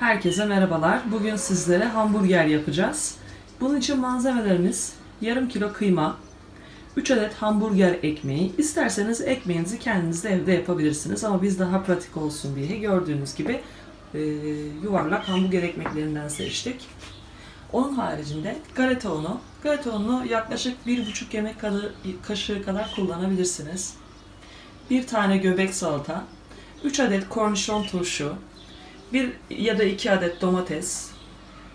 Herkese merhabalar. Bugün sizlere hamburger yapacağız. Bunun için malzemelerimiz yarım kilo kıyma, 3 adet hamburger ekmeği. İsterseniz ekmeğinizi kendiniz de evde yapabilirsiniz ama biz daha pratik olsun diye gördüğünüz gibi e, yuvarlak hamburger ekmeklerinden seçtik. Onun haricinde galeta unu. Galeta ununu yaklaşık 1,5 yemek kaşığı kadar kullanabilirsiniz. Bir tane göbek salata, 3 adet kornişon turşu, bir ya da iki adet domates,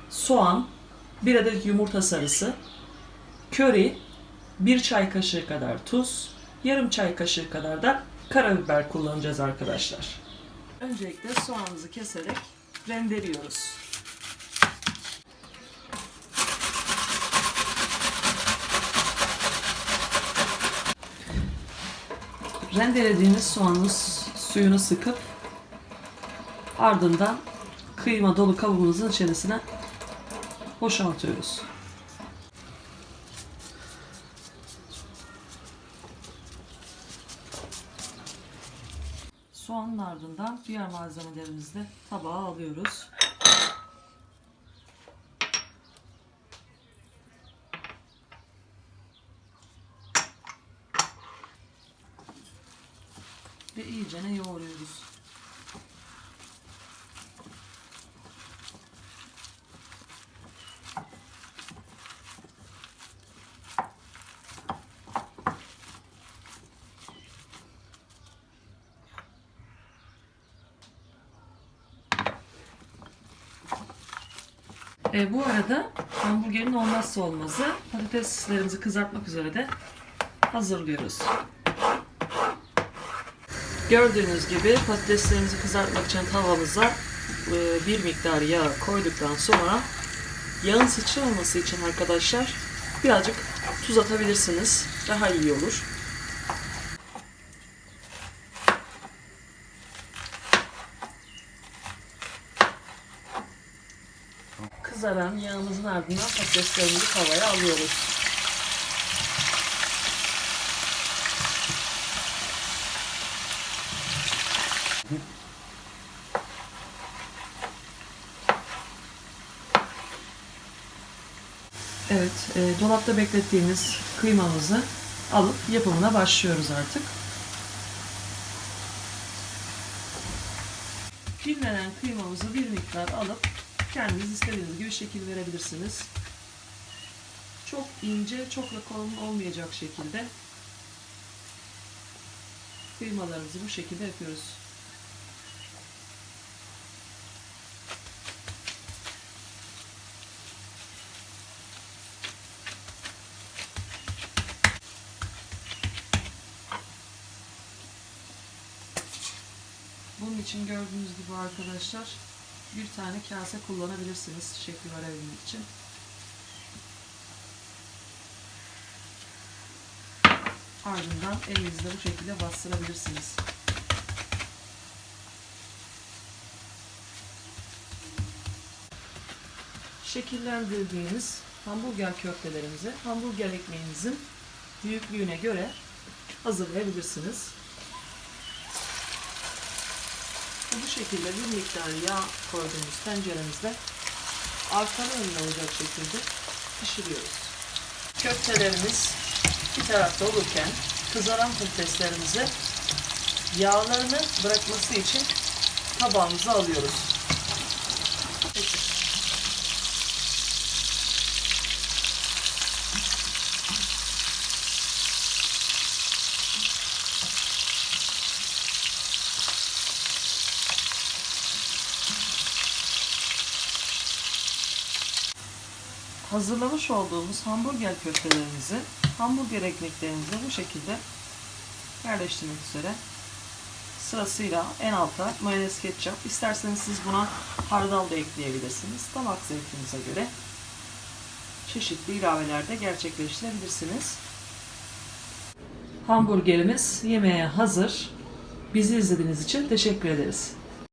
soğan, bir adet yumurta sarısı, köri, bir çay kaşığı kadar tuz, yarım çay kaşığı kadar da karabiber kullanacağız arkadaşlar. Öncelikle soğanımızı keserek rendeliyoruz. Rendelediğimiz soğanın suyunu sıkıp Ardından kıyma dolu kabımızın içerisine boşaltıyoruz. Soğanın ardından diğer malzemelerimizi de tabağa alıyoruz. Ve iyicene yoğuruyoruz. E, bu arada hamburgerin olmazsa olmazı patateslerimizi kızartmak üzere de hazırlıyoruz. Gördüğünüz gibi patateslerimizi kızartmak için tavamıza e, bir miktar yağ koyduktan sonra yağın sıçramaması için arkadaşlar birazcık tuz atabilirsiniz. Daha iyi olur. Kızaran yağımızın ardından patateslerimizi tavaya alıyoruz. Evet, e, dolapta beklettiğimiz kıymamızı alıp yapımına başlıyoruz artık. Dinlenen kıymamızı bir miktar alıp kendiniz istediğiniz gibi şekil verebilirsiniz. Çok ince, çok da kalın olmayacak şekilde kıymalarımızı bu şekilde yapıyoruz. Bunun için gördüğünüz gibi arkadaşlar bir tane kase kullanabilirsiniz şekli verebilmek için. Ardından elinizle bu şekilde bastırabilirsiniz. Şekillendirdiğiniz hamburger köftelerimizi hamburger ekmeğinizin büyüklüğüne göre hazırlayabilirsiniz. Bu şekilde bir miktar yağ koyduğumuz tenceremizde arkalı önüne olacak şekilde pişiriyoruz. Köftelerimiz bir tarafta olurken kızaran patateslerimizi yağlarını bırakması için tabağımıza alıyoruz. Peki. Hazırlamış olduğumuz hamburger köftelerimizi hamburger ekmeklerimize bu şekilde yerleştirmek üzere. Sırasıyla en alta mayonez ketçap. İsterseniz siz buna hardal da ekleyebilirsiniz. Damak zevkinize göre çeşitli ilaveler de gerçekleştirebilirsiniz. Hamburgerimiz yemeğe hazır. Bizi izlediğiniz için teşekkür ederiz